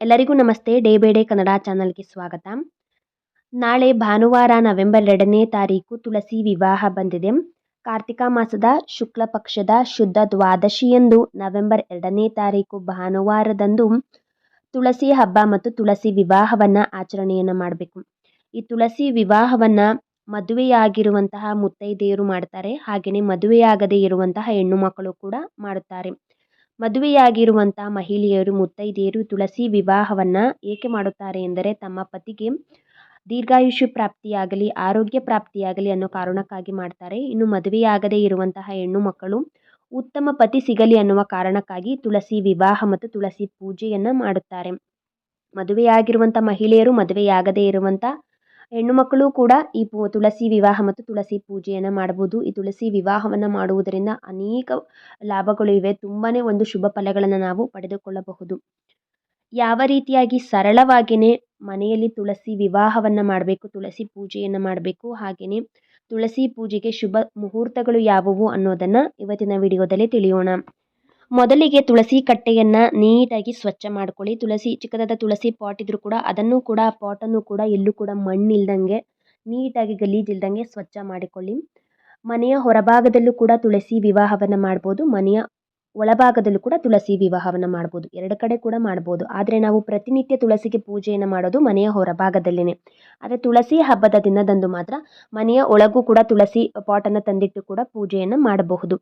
ಎಲ್ಲರಿಗೂ ನಮಸ್ತೆ. Day by day Kannada ಚಾನಲ್ಗೆ ಸ್ವಾಗತ. ನಾಳೆ ಭಾನುವಾರ ನವೆಂಬರ್ ಎರಡನೇ ತಾರೀಕು ತುಳಸಿ ವಿವಾಹ ಬಂದಿದೆ. ಕಾರ್ತಿಕ ಮಾಸದ ಶುಕ್ಲ ಪಕ್ಷದ ಶುದ್ಧ ದ್ವಾದಶಿಯಂದು ನವೆಂಬರ್ ಎರಡನೇ ತಾರೀಕು ಭಾನುವಾರದಂದು ತುಳಸಿ ಹಬ್ಬ ಮತ್ತು ತುಳಸಿ ವಿವಾಹವನ್ನು ಆಚರಣೆಯನ್ನು ಮಾಡಬೇಕು. ಈ ತುಳಸಿ ವಿವಾಹವನ್ನು ಮದುವೆಯಾಗಿರುವಂತಹ ಮುತ್ತೈದೆಯರು ಮಾಡ್ತಾರೆ. ಹಾಗೆಯೇ ಮದುವೆಯಾಗದೇ ಇರುವಂತಹ ಹೆಣ್ಣು ಮಕ್ಕಳು ಕೂಡ ಮಾಡುತ್ತಾರೆ. ಮದುವೆಯಾಗಿರುವಂಥ ಮಹಿಳೆಯರು ಮುತ್ತೈದೆಯರು ತುಳಸಿ ವಿವಾಹವನ್ನು ಏಕೆ ಮಾಡುತ್ತಾರೆ ಎಂದರೆ ತಮ್ಮ ಪತಿಗೆ ದೀರ್ಘಾಯುಷ್ಯ ಪ್ರಾಪ್ತಿಯಾಗಲಿ, ಆರೋಗ್ಯ ಪ್ರಾಪ್ತಿಯಾಗಲಿ ಅನ್ನೋ ಕಾರಣಕ್ಕಾಗಿ ಮಾಡ್ತಾರೆ. ಇನ್ನು ಮದುವೆಯಾಗದೇ ಇರುವಂತಹ ಹೆಣ್ಣು ಮಕ್ಕಳು ಉತ್ತಮ ಪತಿ ಸಿಗಲಿ ಅನ್ನುವ ಕಾರಣಕ್ಕಾಗಿ ತುಳಸಿ ವಿವಾಹ ಮತ್ತು ತುಳಸಿ ಪೂಜೆಯನ್ನು ಮಾಡುತ್ತಾರೆ. ಮದುವೆಯಾಗಿರುವಂಥ ಮಹಿಳೆಯರು ಮದುವೆಯಾಗದೇ ಇರುವಂಥ ಹೆಣ್ಣು ಮಕ್ಕಳು ಕೂಡ ಈ ಪು, ತುಳಸಿ ವಿವಾಹ ಮತ್ತು ತುಳಸಿ ಪೂಜೆಯನ್ನು ಮಾಡ್ಬೋದು ಈ ತುಳಸಿ ವಿವಾಹವನ್ನು ಮಾಡುವುದರಿಂದ ಅನೇಕ ಲಾಭಗಳು ಇವೆ. ತುಂಬಾ ಒಂದು ಶುಭ ಫಲಗಳನ್ನು ನಾವು ಪಡೆದುಕೊಳ್ಳಬಹುದು. ಯಾವ ರೀತಿಯಾಗಿ ಸರಳವಾಗಿಯೇ ಮನೆಯಲ್ಲಿ ತುಳಸಿ ವಿವಾಹವನ್ನು ಮಾಡಬೇಕು, ತುಳಸಿ ಪೂಜೆಯನ್ನು ಮಾಡಬೇಕು ಹಾಗೆಯೇ ತುಳಸಿ ಪೂಜೆಗೆ ಶುಭ ಮುಹೂರ್ತಗಳು ಯಾವುವು ಅನ್ನೋದನ್ನು ಇವತ್ತಿನ ವಿಡಿಯೋದಲ್ಲಿ ತಿಳಿಯೋಣ. ಮೊದಲಿಗೆ ತುಳಸಿ ಕಟ್ಟೆಯನ್ನು ನೀಟಾಗಿ ಸ್ವಚ್ಛ ಮಾಡ್ಕೊಳ್ಳಿ. ತುಳಸಿ, ಚಿಕ್ಕದಾದ ತುಳಸಿ ಪಾಟ್ ಇದ್ದರೂ ಕೂಡ ಅದನ್ನು ಕೂಡ, ಆ ಪಾಟನ್ನು ಕೂಡ ಎಲ್ಲೂ ಕೂಡ ಮಣ್ಣಿಲ್ದಂಗೆ ನೀಟಾಗಿ ಗಲೀಜಿಲ್ದಂಗೆ ಸ್ವಚ್ಛ ಮಾಡಿಕೊಳ್ಳಿ. ಮನೆಯ ಹೊರಭಾಗದಲ್ಲೂ ಕೂಡ ತುಳಸಿ ವಿವಾಹವನ್ನು ಮಾಡ್ಬೋದು. ಮನೆಯ ಒಳಭಾಗದಲ್ಲೂ ಕೂಡ ತುಳಸಿ ವಿವಾಹವನ್ನು ಮಾಡ್ಬೋದು. ಎರಡು ಕಡೆ ಕೂಡ ಮಾಡ್ಬೋದು. ಆದರೆ ನಾವು ಪ್ರತಿನಿತ್ಯ ತುಳಸಿಗೆ ಪೂಜೆಯನ್ನು ಮಾಡೋದು ಮನೆಯ ಹೊರಭಾಗದಲ್ಲೇ ಆದರೆ ತುಳಸಿ ಹಬ್ಬದ ದಿನದಂದು ಮಾತ್ರ ಮನೆಯ ಒಳಗೂ ಕೂಡ ತುಳಸಿ ಪಾಟನ್ನು ತಂದಿಟ್ಟು ಕೂಡ ಪೂಜೆಯನ್ನು ಮಾಡಬಹುದು.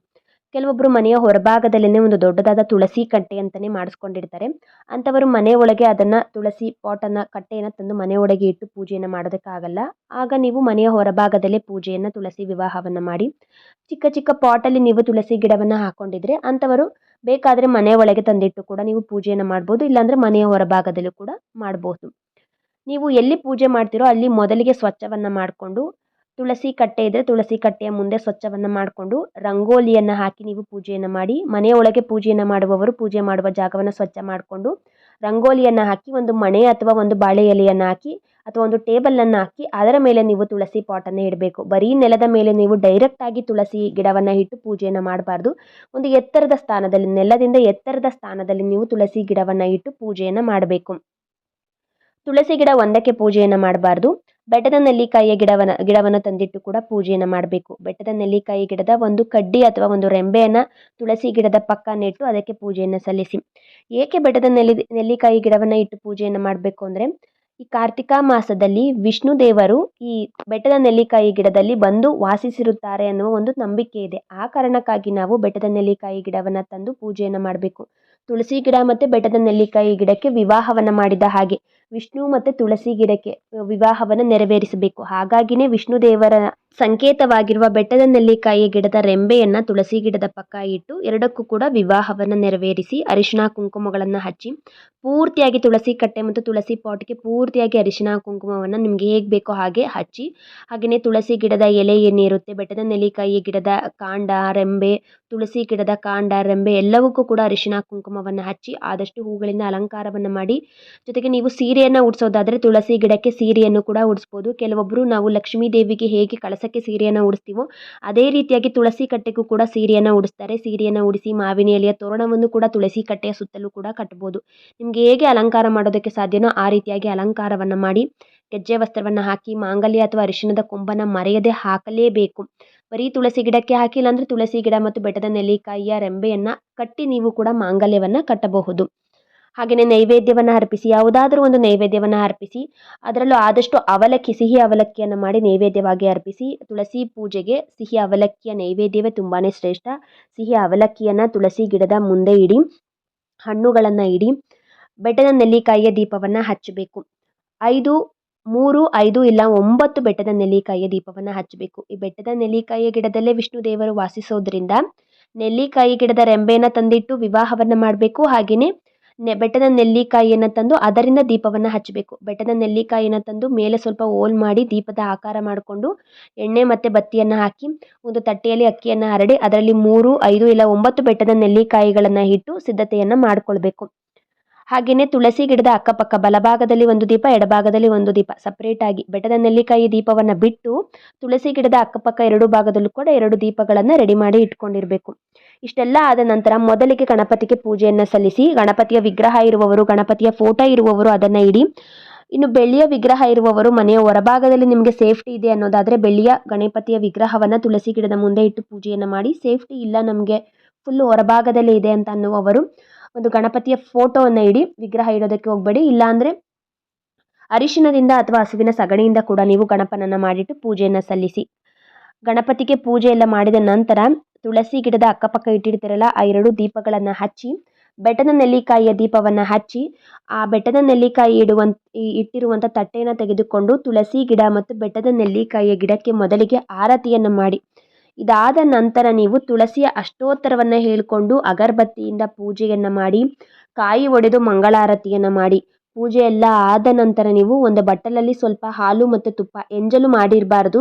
ಕೆಲವೊಬ್ಬರು ಮನೆಯ ಹೊರಭಾಗದಲ್ಲೇ ಒಂದು ದೊಡ್ಡದಾದ ತುಳಸಿ ಕಟ್ಟೆ ಅಂತಲೇ ಮಾಡಿಸ್ಕೊಂಡಿರ್ತಾರೆ. ಅಂಥವರು ಮನೆ ಒಳಗೆ ಅದನ್ನು ತುಳಸಿ ಪಾಟನ್ನು, ಕಟ್ಟೆಯನ್ನು ತಂದು ಮನೆ ಒಳಗೆ ಇಟ್ಟು ಪೂಜೆಯನ್ನು ಮಾಡೋದಕ್ಕಾಗಲ್ಲ. ಆಗ ನೀವು ಮನೆಯ ಹೊರಭಾಗದಲ್ಲೇ ಪೂಜೆಯನ್ನು, ತುಳಸಿ ವಿವಾಹವನ್ನು ಮಾಡಿ. ಚಿಕ್ಕ ಚಿಕ್ಕ ಪಾಟಲ್ಲಿ ನೀವು ತುಳಸಿ ಗಿಡವನ್ನು ಹಾಕ್ಕೊಂಡಿದ್ರೆ ಅಂಥವರು ಬೇಕಾದರೆ ಮನೆ ಒಳಗೆ ತಂದಿಟ್ಟು ಕೂಡ ನೀವು ಪೂಜೆಯನ್ನು ಮಾಡ್ಬೋದು, ಇಲ್ಲಾಂದರೆ ಮನೆಯ ಹೊರಭಾಗದಲ್ಲೂ ಕೂಡ ಮಾಡಬಹುದು ನೀವು ಎಲ್ಲಿ ಪೂಜೆ ಮಾಡ್ತೀರೋ ಅಲ್ಲಿ ಮೊದಲಿಗೆ ಸ್ವಚ್ಛವನ್ನು ಮಾಡಿಕೊಂಡು ತುಳಸಿ ಕಟ್ಟೆ ಇದ್ದರೆ ತುಳಸಿ ಕಟ್ಟೆಯ ಮುಂದೆ ಸ್ವಚ್ಛವನ್ನು ಮಾಡಿಕೊಂಡು ರಂಗೋಲಿಯನ್ನು ಹಾಕಿ ನೀವು ಪೂಜೆಯನ್ನು ಮಾಡಿ, ಮನೆಯೊಳಗೆ ಪೂಜೆಯನ್ನು ಮಾಡುವವರು ಪೂಜೆ ಮಾಡುವ ಜಾಗವನ್ನು ಸ್ವಚ್ಛ ಮಾಡಿಕೊಂಡು ರಂಗೋಲಿಯನ್ನು ಹಾಕಿ, ಒಂದು ಮಣೆ ಅಥವಾ ಒಂದು ಬಾಳೆ ಎಲೆಯನ್ನು ಹಾಕಿ ಅಥವಾ ಒಂದು ಟೇಬಲನ್ನು ಹಾಕಿ, ಅದರ ಮೇಲೆ ನೀವು ತುಳಸಿ ಪಾಟನ್ನು ಇಡಬೇಕು. ಬರೀ ನೆಲದ ಮೇಲೆ ನೀವು ಡೈರೆಕ್ಟಾಗಿ ತುಳಸಿ ಗಿಡವನ್ನು ಇಟ್ಟು ಪೂಜೆಯನ್ನು ಮಾಡಬಾರ್ದು. ಒಂದು ಎತ್ತರದ ಸ್ಥಾನದಲ್ಲಿ, ನೆಲದಿಂದ ಎತ್ತರದ ಸ್ಥಾನದಲ್ಲಿ ನೀವು ತುಳಸಿ ಗಿಡವನ್ನು ಇಟ್ಟು ಪೂಜೆಯನ್ನು ಮಾಡಬೇಕು. ತುಳಸಿ ಗಿಡ ಒಂದಕ್ಕೆ ಪೂಜೆಯನ್ನು ಮಾಡಬಾರ್ದು. ಬೆಟ್ಟದ ನೆಲ್ಲಿಕಾಯಿಯ ಗಿಡವನ್ನು ಗಿಡವನ್ನು ತಂದಿಟ್ಟು ಕೂಡ ಪೂಜೆಯನ್ನು ಮಾಡಬೇಕು. ಬೆಟ್ಟದ ನೆಲ್ಲಿಕಾಯಿ ಗಿಡದ ಒಂದು ಕಡ್ಡಿ ಅಥವಾ ಒಂದು ರೆಂಬೆಯನ್ನು ತುಳಸಿ ಗಿಡದ ಪಕ್ಕ ನೆಟ್ಟು ಅದಕ್ಕೆ ಪೂಜೆಯನ್ನು ಸಲ್ಲಿಸಿ. ಏಕೆ ಬೆಟ್ಟದ ನೆಲ್ಲಿ ನೆಲ್ಲಿಕಾಯಿ ಗಿಡವನ್ನು ಇಟ್ಟು ಪೂಜೆಯನ್ನು ಮಾಡಬೇಕು ಅಂದರೆ, ಈ ಕಾರ್ತಿಕ ಮಾಸದಲ್ಲಿ ವಿಷ್ಣು ದೇವರು ಈ ಬೆಟ್ಟದ ನೆಲ್ಲಿಕಾಯಿ ಗಿಡದಲ್ಲಿ ಬಂದು ವಾಸಿಸಿರುತ್ತಾರೆ ಅನ್ನುವ ಒಂದು ನಂಬಿಕೆ ಇದೆ. ಆ ಕಾರಣಕ್ಕಾಗಿ ನಾವು ಬೆಟ್ಟದ ನೆಲ್ಲಿಕಾಯಿ ಗಿಡವನ್ನು ತಂದು ಪೂಜೆಯನ್ನು ಮಾಡಬೇಕು. ತುಳಸಿ ಗಿಡ ಮತ್ತು ಬೆಟ್ಟದ ನೆಲ್ಲಿಕಾಯಿ ಗಿಡಕ್ಕೆ ವಿವಾಹವನ್ನು ಮಾಡಿದ ಹಾಗೆ. ವಿಷ್ಣು ಮತ್ತು ತುಳಸಿ ಗಿಡಕ್ಕೆ, ವಿವಾಹವನ್ನು ನೆರವೇರಿಸಬೇಕು. ಹಾಗಾಗಿನೇ ವಿಷ್ಣು ದೇವರ ಸಂಕೇತವಾಗಿರುವ ಬೆಟ್ಟದ ನೆಲ್ಲಿಕಾಯಿ ಗಿಡದ ರೆಂಬೆಯನ್ನು ತುಳಸಿ ಗಿಡದ ಪಕ್ಕ ಇಟ್ಟು ಎರಡಕ್ಕೂ ಕೂಡ ವಿವಾಹವನ್ನು ನೆರವೇರಿಸಿ ಅರಿಶಿಣ ಕುಂಕುಮಗಳನ್ನು ಹಚ್ಚಿ ಪೂರ್ತಿಯಾಗಿ ತುಳಸಿ ಕಟ್ಟೆ ಮತ್ತು ತುಳಸಿ ಪಾಟ್ಗೆ ಪೂರ್ತಿಯಾಗಿ ಅರಿಶಿಣ ಕುಂಕುಮವನ್ನು ನಿಮಗೆ ಹೇಗೆ ಬೇಕೋ ಹಾಗೆ ಹಚ್ಚಿ ಹಾಗೆಯೇ ತುಳಸಿ ಗಿಡದ ಎಲೆ ಏನಿರುತ್ತೆ ಬೆಟ್ಟದ ನೆಲ್ಲಿಕಾಯಿ ಗಿಡದ ಕಾಂಡ, ರೆಂಬೆ, ತುಳಸಿ ಗಿಡದ ಕಾಂಡ, ರೆಂಬೆ ಎಲ್ಲವಕ್ಕೂ ಕೂಡ ಅರಿಶಿನ ಕುಂಕುಮವನ್ನು ಹಚ್ಚಿ ಆದಷ್ಟು ಹೂಗಳಿಂದ ಅಲಂಕಾರವನ್ನು ಮಾಡಿ, ಜೊತೆಗೆ ನೀವು ಸೀರೆಯನ್ನು ಉಡಿಸೋದಾದರೆ ತುಳಸಿ ಗಿಡಕ್ಕೆ ಸೀರೆಯನ್ನು ಕೂಡ ಉಡಿಸ್ಬೋದು. ಕೆಲವೊಬ್ಬರು ನಾವು ಲಕ್ಷ್ಮೀ ದೇವಿಗೆ ಹೇಗೆ ಕಳಸಕ್ಕೆ ಸೀರೆಯನ್ನು ಉಡಿಸ್ತೀವೋ, ಅದೇ ರೀತಿಯಾಗಿ ತುಳಸಿ ಕಟ್ಟೆಗೂ ಕೂಡ ಸೀರೆಯನ್ನು ಉಡಿಸ್ತಾರೆ. ಸೀರೆಯನ್ನು ಉಡಿಸಿ ಮಾವಿನ ಎಲೆಯ ತೋರಣವನ್ನು ಕೂಡ ತುಳಸಿ ಕಟ್ಟೆಯ ಸುತ್ತಲೂ ಕೂಡ ಕಟ್ಬೋದು. ನಿಮಗೆ ಹೇಗೆ ಅಲಂಕಾರ ಮಾಡೋದಕ್ಕೆ ಸಾಧ್ಯನೋ ಆ ರೀತಿಯಾಗಿ ಅಲಂಕಾರವನ್ನು ಮಾಡಿ ಗೆಜ್ಜೆ ವಸ್ತ್ರವನ್ನು ಹಾಕಿ, ಮಾಂಗಲ್ಯ ಅಥವಾ ಅರಿಶಿಣದ ಕೊಂಬನ್ನು ಮರೆಯದೆ ಹಾಕಲೇಬೇಕು. ಬರೀ ತುಳಸಿ ಗಿಡಕ್ಕೆ ಹಾಕಿಲ್ಲ ಅಂದ್ರೆ ತುಳಸಿ ಗಿಡ ಮತ್ತು ಬೆಟ್ಟದ ನೆಲ್ಲಿಕಾಯಿಯ ರೆಂಬೆಯನ್ನು ಕಟ್ಟಿ ನೀವು ಕೂಡ ಮಾಂಗಲ್ಯವನ್ನು ಕಟ್ಟಬಹುದು. ಹಾಗೆಯೇ ನೈವೇದ್ಯವನ್ನು ಅರ್ಪಿಸಿ, ಯಾವುದಾದರೂ ಒಂದು ನೈವೇದ್ಯವನ್ನು ಅರ್ಪಿಸಿ, ಅದರಲ್ಲೂ ಆದಷ್ಟು ಅವಲಕ್ಕಿ, ಸಿಹಿ ಅವಲಕ್ಕಿಯನ್ನು ಮಾಡಿ ನೈವೇದ್ಯವಾಗಿ ಅರ್ಪಿಸಿ, ತುಳಸಿ ಪೂಜೆಗೆ ಸಿಹಿ ಅವಲಕ್ಕಿಯ ನೈವೇದ್ಯವೇ ತುಂಬಾ ಶ್ರೇಷ್ಠ. ಸಿಹಿ ಅವಲಕ್ಕಿಯನ್ನು ತುಳಸಿ ಗಿಡದ ಮುಂದೆ ಇಡಿ, ಹಣ್ಣುಗಳನ್ನು ಇಡಿ, ಬೆಟ್ಟದ ನೆಲ್ಲಿಕಾಯಿಯ ದೀಪವನ್ನು ಹಚ್ಚಬೇಕು. ಐದು, ಮೂರು, ಐದು ಇಲ್ಲ ಒಂಬತ್ತು ಬೆಟ್ಟದ ನೆಲ್ಲಿಕಾಯಿಯ ದೀಪವನ್ನು ಹಚ್ಚಬೇಕು. ಈ ಬೆಟ್ಟದ ನೆಲ್ಲಿಕಾಯಿಯ ಗಿಡದಲ್ಲೇ ವಿಷ್ಣು ದೇವರು ವಾಸಿಸೋದ್ರಿಂದ, ನೆಲ್ಲಿಕಾಯಿ ಗಿಡದ ರೆಂಬೆಯನ್ನು ತಂದಿಟ್ಟು ವಿವಾಹವನ್ನು ಮಾಡಬೇಕು. ಹಾಗೆಯೇ ನೆ, ಬೆಟ್ಟದ ನೆಲ್ಲಿಕಾಯಿಯನ್ನು ತಂದು ಅದರಿಂದ ದೀಪವನ್ನು ಹಚ್ಚಬೇಕು. ಬೆಟ್ಟದ ನೆಲ್ಲಿಕಾಯಿನ ತಂದು ಮೇಲೆ ಸ್ವಲ್ಪ ಹೋಲ್ ಮಾಡಿ ದೀಪದ ಆಕಾರ ಮಾಡಿಕೊಂಡು ಎಣ್ಣೆ ಮತ್ತು ಬತ್ತಿಯನ್ನು ಹಾಕಿ ಒಂದು ತಟ್ಟೆಯಲ್ಲಿ ಅಕ್ಕಿಯನ್ನು ಹರಡಿ ಅದರಲ್ಲಿ ಮೂರು, ಐದು ಇಲ್ಲ ಒಂಬತ್ತು ಬೆಟ್ಟದ ನೆಲ್ಲಿಕಾಯಿಗಳನ್ನು ಇಟ್ಟು ಸಿದ್ಧತೆಯನ್ನು ಮಾಡಿಕೊಳ್ಬೇಕು. ಹಾಗೆಯೇ ತುಳಸಿ ಗಿಡದ ಅಕ್ಕಪಕ್ಕ ಬಲಭಾಗದಲ್ಲಿ ಒಂದು ದೀಪ, ಎಡಭಾಗದಲ್ಲಿ ಒಂದು ದೀಪ. ಸಪ್ರೇಟಾಗಿ ಬೆಟ್ಟದ ನೆಲ್ಲಿಕಾಯಿ ದೀಪವನ್ನು ಬಿಟ್ಟು ತುಳಸಿ ಗಿಡದ ಅಕ್ಕಪಕ್ಕ ಎರಡು ಭಾಗದಲ್ಲೂ ಕೂಡ ಎರಡು ದೀಪಗಳನ್ನು ರೆಡಿ ಮಾಡಿ ಇಟ್ಕೊಂಡಿರಬೇಕು. ಇಷ್ಟೆಲ್ಲ ಆದ ನಂತರ ಮೊದಲಿಗೆ ಗಣಪತಿಗೆ ಪೂಜೆಯನ್ನು ಸಲ್ಲಿಸಿ ಗಣಪತಿಯ ವಿಗ್ರಹ ಇರುವವರು, ಗಣಪತಿಯ ಫೋಟೋ ಇರುವವರು ಅದನ್ನು ಇಡಿ. ಇನ್ನು ಬೆಳ್ಳಿಯ ವಿಗ್ರಹ ಇರುವವರು ಮನೆಯ ಹೊರಭಾಗದಲ್ಲಿ ನಿಮಗೆ ಸೇಫ್ಟಿ ಇದೆ ಅನ್ನೋದಾದರೆ ಬೆಳ್ಳಿಯ ಗಣಪತಿಯ ವಿಗ್ರಹವನ್ನು ತುಳಸಿ ಗಿಡದ ಮುಂದೆ ಇಟ್ಟು ಪೂಜೆಯನ್ನು ಮಾಡಿ. ಸೇಫ್ಟಿ ಇಲ್ಲ ನಮಗೆ ಫುಲ್ ಹೊರಭಾಗದಲ್ಲೇ ಇದೆ ಅಂತ ಅನ್ನುವವರು ಒಂದು ಗಣಪತಿಯ ಫೋಟೋವನ್ನು ಇಡಿ. ವಿಗ್ರಹ ಇಡೋದಕ್ಕೆ ಹೋಗಬೇಡಿ. ಇಲ್ಲಾಂದರೆ ಅರಿಶಿನದಿಂದ ಅಥವಾ ಹಸುವಿನ ಸಗಣಿಯಿಂದ ಕೂಡ ನೀವು ಗಣಪನನ್ನು ಮಾಡಿಟ್ಟು ಪೂಜೆಯನ್ನು ಸಲ್ಲಿಸಿ. ಗಣಪತಿಗೆ ಪೂಜೆ ಎಲ್ಲ ಮಾಡಿದ ನಂತರ ತುಳಸಿ ಗಿಡದ ಅಕ್ಕಪಕ್ಕ ಇಟ್ಟಿರ್ತಾರಲ್ಲ, ಆ ಎರಡು ದೀಪಗಳನ್ನು ಹಚ್ಚಿ, ಬೆಟ್ಟದ ನೆಲ್ಲಿಕಾಯಿಯ ದೀಪವನ್ನು ಹಚ್ಚಿ, ಆ ಬೆಟ್ಟದ ನೆಲ್ಲಿಕಾಯಿ ಇಡುವಂತ ಇಟ್ಟಿರುವಂಥ ತಟ್ಟೆಯನ್ನು ತೆಗೆದುಕೊಂಡು ತುಳಸಿ ಗಿಡ ಮತ್ತು ಬೆಟ್ಟದ ನೆಲ್ಲಿಕಾಯಿಯ ಗಿಡಕ್ಕೆ ಮೊದಲಿಗೆ ಆರತಿಯನ್ನು ಮಾಡಿ. ಇದಾದ ನಂತರ ನೀವು ತುಳಸಿಯ ಅಷ್ಟೋತ್ತರವನ್ನು ಹೇಳಿಕೊಂಡು ಅಗರಬತ್ತಿಯಿಂದ ಪೂಜೆಯನ್ನು ಮಾಡಿ, ಕಾಯಿ ಒಡೆದು ಮಂಗಳಾರತಿಯನ್ನು ಮಾಡಿ. ಪೂಜೆ ಎಲ್ಲ ಆದ ನಂತರ ನೀವು ಒಂದು ಬಟ್ಟಲಲ್ಲಿ ಸ್ವಲ್ಪ ಹಾಲು ಮತ್ತು ತುಪ್ಪ ಎಂಜಲು ಮಾಡಿರಬಾರ್ದು.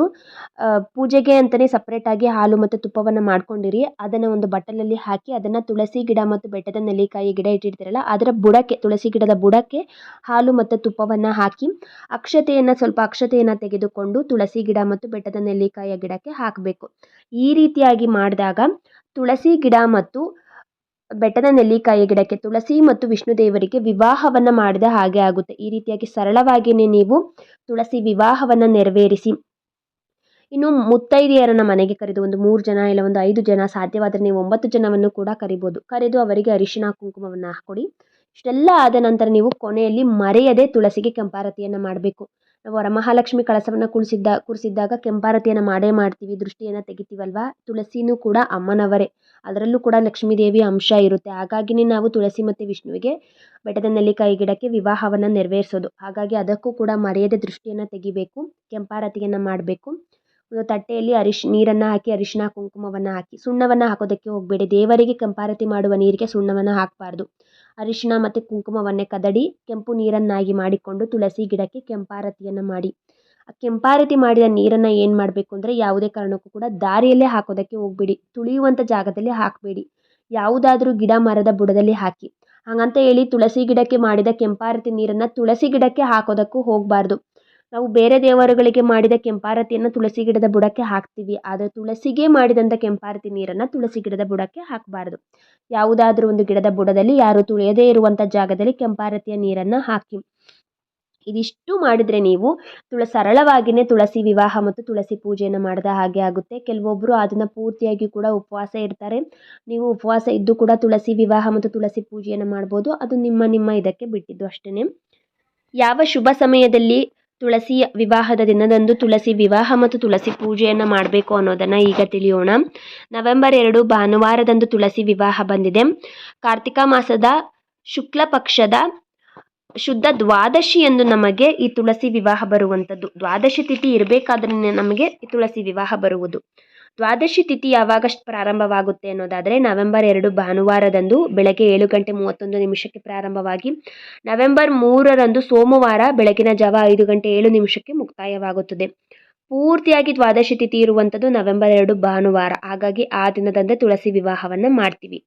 ಪೂಜೆಗೆ ಅಂತಲೇ ಸಪ್ರೇಟಾಗಿ ಹಾಲು ಮತ್ತು ತುಪ್ಪವನ್ನು ಮಾಡ್ಕೊಂಡಿರಿ. ಅದನ್ನು ಒಂದು ಬಟ್ಟಲಲ್ಲಿ ಹಾಕಿ ಅದನ್ನು ತುಳಸಿ ಗಿಡ ಮತ್ತು ಬೆಟ್ಟದ ನೆಲ್ಲಿಕಾಯಿ ಗಿಡ ಇಟ್ಟಿರ್ತೀರಲ್ಲ, ಅದರ ಬುಡಕ್ಕೆ, ತುಳಸಿ ಗಿಡದ ಬುಡಕ್ಕೆ ಹಾಲು ಮತ್ತು ತುಪ್ಪವನ್ನು ಹಾಕಿ ಅಕ್ಷತೆಯನ್ನು, ಸ್ವಲ್ಪ ಅಕ್ಷತೆಯನ್ನು ತೆಗೆದುಕೊಂಡು ತುಳಸಿ ಗಿಡ ಮತ್ತು ಬೆಟ್ಟದ ನೆಲ್ಲಿಕಾಯಿಯ ಗಿಡಕ್ಕೆ ಹಾಕಬೇಕು. ಈ ರೀತಿಯಾಗಿ ಮಾಡಿದಾಗ ತುಳಸಿ ಗಿಡ ಮತ್ತು ಬೆಟ್ಟದ ನೆಲ್ಲಿಕಾಯಿ ಗಿಡಕ್ಕೆ ತುಳಸಿ ಮತ್ತು ವಿಷ್ಣು ದೇವರಿಗೆ ವಿವಾಹವನ್ನು ಮಾಡಿದ ಹಾಗೆ ಆಗುತ್ತೆ. ಈ ರೀತಿಯಾಗಿ ಸರಳವಾಗಿಯೇ ನೀವು ತುಳಸಿ ವಿವಾಹವನ್ನು ನೆರವೇರಿಸಿ. ಇನ್ನು ಮುತ್ತೈದೆಯರನ್ನ ಮನೆಗೆ ಕರೆದು ಒಂದು ಮೂರು ಜನ ಇಲ್ಲ ಒಂದು ಐದು ಜನ ಸಾಧ್ಯವಾದರೆ ನೀವು ಒಂಬತ್ತು ಜನವನ್ನು ಕೂಡ ಕರಿಬೋದು. ಕರೆದು ಅವರಿಗೆ ಅರಿಶಿಣ ಕುಂಕುಮವನ್ನು ಹಾಕೊಡಿ. ಇಷ್ಟೆಲ್ಲ ಆದ ನಂತರ ನೀವು ಕೊನೆಯಲ್ಲಿ ಮರೆಯದೆ ತುಳಸಿಗೆ ಕೆಂಪಾರತಿಯನ್ನು ಮಾಡಬೇಕು. ವರಮಹಾಲಕ್ಷ್ಮಿ ಕಳಸವನ್ನು ಕುಳಿಸಿದ್ದ ಕೂರಿಸಿದ್ದಾಗ ಕೆಂಪಾರತಿಯನ್ನು ಮಾಡೇ ಮಾಡ್ತೀವಿ, ದೃಷ್ಟಿಯನ್ನು ತೆಗಿತೀವಲ್ವಾ? ತುಳಸಿನೂ ಕೂಡ ಅಮ್ಮನವರೇ. ಅದರಲ್ಲೂ ಕೂಡ ಲಕ್ಷ್ಮೀ ದೇವಿ ಅಂಶ ಇರುತ್ತೆ. ಹಾಗಾಗಿನೇ ನಾವು ತುಳಸಿ ಮತ್ತು ವಿಷ್ಣುವಿಗೆ ಬೆಟ್ಟದ ನೆಲ್ಲಿಕಾಯಿ ಗಿಡಕ್ಕೆ ವಿವಾಹವನ್ನು ನೆರವೇರಿಸೋದು. ಹಾಗಾಗಿ ಅದಕ್ಕೂ ಕೂಡ ಮರೆಯದೆ ದೃಷ್ಟಿಯನ್ನು ತೆಗಿಬೇಕು, ಕೆಂಪಾರತಿಯನ್ನು ಮಾಡಬೇಕು. ತಟ್ಟೆಯಲ್ಲಿ ಅರಿಶ್, ನೀರನ್ನು ಹಾಕಿ, ಅರಿಶಿನ ಕುಂಕುಮವನ್ನು ಹಾಕಿ, ಸುಣ್ಣವನ್ನು ಹಾಕೋದಕ್ಕೆ ಹೋಗಬೇಡಿ. ದೇವರಿಗೆ ಕೆಂಪಾರತಿ ಮಾಡುವ ನೀರಿಗೆ ಸುಣ್ಣವನ್ನು ಹಾಕಬಾರ್ದು. ಅರಿಶಿನ ಮತ್ತು ಕುಂಕುಮವನ್ನೇ ಕದಡಿ, ಕೆಂಪು ನೀರನ್ನಾಗಿ ಮಾಡಿಕೊಂಡು ತುಳಸಿ ಗಿಡಕ್ಕೆ ಕೆಂಪಾರತಿಯನ್ನು ಮಾಡಿ. ಆ ಕೆಂಪಾರತಿ ಮಾಡಿದ ನೀರನ್ನು ಏನು ಮಾಡಬೇಕು ಅಂದರೆ ಯಾವುದೇ ಕಾರಣಕ್ಕೂ ಕೂಡ ದಾರಿಯಲ್ಲೇ ಹಾಕೋದಕ್ಕೆ ಹೋಗಬೇಡಿ. ತುಳಿಯುವಂಥ ಜಾಗದಲ್ಲಿ ಹಾಕಬೇಡಿ. ಯಾವುದಾದರೂ ಗಿಡ ಮರದ ಬುಡದಲ್ಲಿ ಹಾಕಿ. ಹಾಗಂತ ಹೇಳಿ ತುಳಸಿ ಗಿಡಕ್ಕೆ ಮಾಡಿದ ಕೆಂಪಾರತಿ ನೀರನ್ನು ತುಳಸಿ ಗಿಡಕ್ಕೆ ಹಾಕೋದಕ್ಕೂ ಹೋಗಬಾರ್ದು. ನಾವು ಬೇರೆ ದೇವರುಗಳಿಗೆ ಮಾಡಿದ ಕೆಂಪಾರತಿಯನ್ನು ತುಳಸಿ ಗಿಡದ ಬುಡಕ್ಕೆ ಹಾಕ್ತೀವಿ. ಆದರೆ ತುಳಸಿಗೆ ಮಾಡಿದಂಥ ಕೆಂಪಾರತಿ ನೀರನ್ನು ತುಳಸಿ ಗಿಡದ ಬುಡಕ್ಕೆ ಹಾಕಬಾರ್ದು. ಯಾವುದಾದ್ರೂ ಒಂದು ಗಿಡದ ಬುಡದಲ್ಲಿ ಯಾರು ತುಳಿಯದೇ ಇರುವಂಥ ಜಾಗದಲ್ಲಿ ಕೆಂಪಾರತಿಯ ನೀರನ್ನು ಹಾಕಿ. ಇದಿಷ್ಟು ಮಾಡಿದರೆ ನೀವು ತುಳ ಸರಳವಾಗಿಯೇ ತುಳಸಿ ವಿವಾಹ ಮತ್ತು ತುಳಸಿ ಪೂಜೆಯನ್ನು ಮಾಡಿದ ಹಾಗೆ ಆಗುತ್ತೆ. ಕೆಲವೊಬ್ಬರು ಅದನ್ನು ಪೂರ್ತಿಯಾಗಿ ಕೂಡ ಉಪವಾಸ ಇರ್ತಾರೆ. ನೀವು ಉಪವಾಸ ಇದ್ದು ಕೂಡ ತುಳಸಿ ವಿವಾಹ ಮತ್ತು ತುಳಸಿ ಪೂಜೆಯನ್ನು ಮಾಡ್ಬೋದು. ಅದು ನಿಮ್ಮ ನಿಮ್ಮ ಇದಕ್ಕೆ ಬಿಟ್ಟಿದ್ದು ಅಷ್ಟೇ ಯಾವ ಶುಭ ಸಮಯದಲ್ಲಿ ತುಳಸಿ ವಿವಾಹದ ದಿನದಂದು ತುಳಸಿ ವಿವಾಹ ಮತ್ತು ತುಳಸಿ ಪೂಜೆಯನ್ನು ಮಾಡಬೇಕು ಅನ್ನೋದನ್ನು ಈಗ ತಿಳಿಯೋಣ. ನವೆಂಬರ್ ಎರಡು ಭಾನುವಾರದಂದು ತುಳಸಿ ವಿವಾಹ ಬಂದಿದೆ. ಕಾರ್ತಿಕ ಮಾಸದ ಶುಕ್ಲ ಪಕ್ಷದ ಶುದ್ಧ ದ್ವಾದಶಿ ಎಂದು ನಮಗೆ ಈ ತುಳಸಿ ವಿವಾಹ ಬರುವಂಥದ್ದು ದ್ವಾದಶಿ ತಿಥಿ ಇರಬೇಕಾದ್ರೆ ನಮಗೆ ಈ ತುಳಸಿ ವಿವಾಹ ಬರುವುದು. ದ್ವಾದಶಿ ತಿಥಿ ಯಾವಾಗ ಪ್ರಾರಂಭವಾಗುತ್ತೆ ಅನ್ನೋದಾದರೆ ನವೆಂಬರ್ ಎರಡು ಭಾನುವಾರದಂದು ಬೆಳಗ್ಗೆ ಏಳು ಗಂಟೆ ಮೂವತ್ತೊಂದು ನಿಮಿಷಕ್ಕೆ ಪ್ರಾರಂಭವಾಗಿ ನವೆಂಬರ್ ಮೂರರಂದು ಸೋಮವಾರ ಬೆಳಗಿನ ಜಾವ ಐದು ಗಂಟೆ ಏಳು ನಿಮಿಷಕ್ಕೆ ಮುಕ್ತಾಯವಾಗುತ್ತದೆ. ಪೂರ್ತಿಯಾಗಿ ದ್ವಾದಶಿ ತಿಥಿ ಇರುವಂಥದ್ದು ನವೆಂಬರ್ ಎರಡು ಭಾನುವಾರ. ಹಾಗಾಗಿ ಆ ದಿನದಂದೇ ತುಳಸಿ ವಿವಾಹವನ್ನು ಮಾಡ್ತೀವಿ.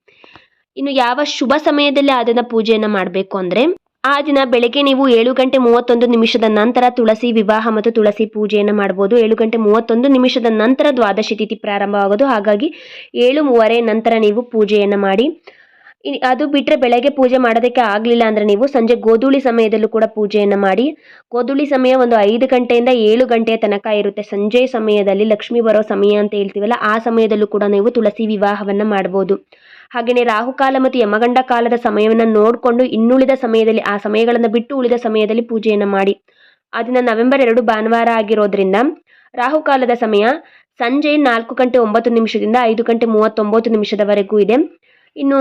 ಇನ್ನು ಯಾವ ಶುಭ ಸಮಯದಲ್ಲಿ ಅದನ್ನು ಪೂಜೆಯನ್ನು ಮಾಡಬೇಕು ಅಂದರೆ ಆ ದಿನ ಬೆಳಗ್ಗೆ ನೀವು ಏಳು ಗಂಟೆ ಮೂವತ್ತೊಂದು ನಿಮಿಷದ ನಂತರ ತುಳಸಿ ವಿವಾಹ ಮತ್ತು ತುಳಸಿ ಪೂಜೆಯನ್ನು ಮಾಡ್ಬೋದು. ಏಳು ಗಂಟೆ ಮೂವತ್ತೊಂದು ನಿಮಿಷದ ನಂತರ ದ್ವಾದಶಿ ತಿಥಿ ಪ್ರಾರಂಭವಾಗೋದು. ಹಾಗಾಗಿ ಏಳು ಮೂವರೆ ನಂತರ ನೀವು ಪೂಜೆಯನ್ನು ಮಾಡಿ. ಅದು ಬಿಟ್ಟರೆ ಬೆಳಗ್ಗೆ ಪೂಜೆ ಮಾಡೋದಕ್ಕೆ ಆಗಲಿಲ್ಲ ಅಂದರೆ ನೀವು ಸಂಜೆ ಗೋಧೂಳಿ ಸಮಯದಲ್ಲೂ ಕೂಡ ಪೂಜೆಯನ್ನು ಮಾಡಿ. ಗೋಧೂಳಿ ಸಮಯ ಒಂದು ಐದು ಗಂಟೆಯಿಂದ ಏಳು ಗಂಟೆಯ ತನಕ ಇರುತ್ತೆ. ಸಂಜೆ ಸಮಯದಲ್ಲಿ ಲಕ್ಷ್ಮಿ ಬರೋ ಸಮಯ ಅಂತ ಹೇಳ್ತೀವಲ್ಲ, ಆ ಸಮಯದಲ್ಲೂ ಕೂಡ ನೀವು ತುಳಸಿ ವಿವಾಹವನ್ನು ಮಾಡ್ಬೋದು. ಹಾಗೆಯೇ ರಾಹುಕಾಲ ಮತ್ತು ಯಮಗಂಡ ಕಾಲದ ಸಮಯವನ್ನು ನೋಡಿಕೊಂಡು ಇನ್ನುಳಿದ ಸಮಯದಲ್ಲಿ, ಆ ಸಮಯಗಳನ್ನು ಬಿಟ್ಟು ಉಳಿದ ಸಮಯದಲ್ಲಿ ಪೂಜೆಯನ್ನು ಮಾಡಿ. ಅದನ್ನು ನವೆಂಬರ್ ಎರಡು ಭಾನುವಾರ ಆಗಿರೋದ್ರಿಂದ ರಾಹುಕಾಲದ ಸಮಯ ಸಂಜೆ ನಾಲ್ಕು ಗಂಟೆ ಒಂಬತ್ತು ನಿಮಿಷದಿಂದ ಐದು ಗಂಟೆ ಮೂವತ್ತೊಂಬತ್ತು ನಿಮಿಷದವರೆಗೂ ಇದೆ. ಇನ್ನು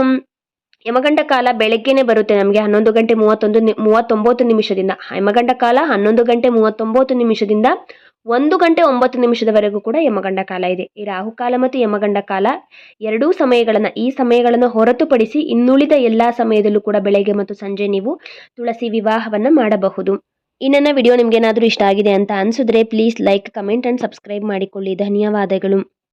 ಯಮಗಂಡ ಕಾಲ ಬೆಳಗ್ಗೆನೆ ಬರುತ್ತೆ ನಮಗೆ ಹನ್ನೊಂದು ಗಂಟೆ ಮೂವತ್ತೊಂದು ಮೂವತ್ತೊಂಬತ್ತು ನಿಮಿಷದಿಂದ. ಯಮಗಂಡ ಕಾಲ ಹನ್ನೊಂದು ಗಂಟೆ ಮೂವತ್ತೊಂಬತ್ತು ನಿಮಿಷದಿಂದ ಒಂದು ಗಂಟೆ ಒಂಬತ್ತು ನಿಮಿಷದವರೆಗೂ ಕೂಡ ಯಮಗಂಡ ಕಾಲ ಇದೆ. ಈ ರಾಹುಕಾಲ ಮತ್ತು ಯಮಗಂಡ ಕಾಲ ಎರಡೂ ಸಮಯಗಳನ್ನು ಈ ಸಮಯಗಳನ್ನು ಹೊರತುಪಡಿಸಿ ಇನ್ನುಳಿದ ಎಲ್ಲ ಸಮಯದಲ್ಲೂ ಕೂಡ ಬೆಳಗ್ಗೆ ಮತ್ತು ಸಂಜೆ ನೀವು ತುಳಸಿ ವಿವಾಹವನ್ನು ಮಾಡಬಹುದು. ಈ ನನ್ನ ವಿಡಿಯೋ ನಿಮಗೇನಾದರೂ ಇಷ್ಟ ಆಗಿದೆ ಅಂತ ಅನಿಸಿದ್ರೆ please like comment and subscribe ಮಾಡಿಕೊಳ್ಳಿ. ಧನ್ಯವಾದಗಳು.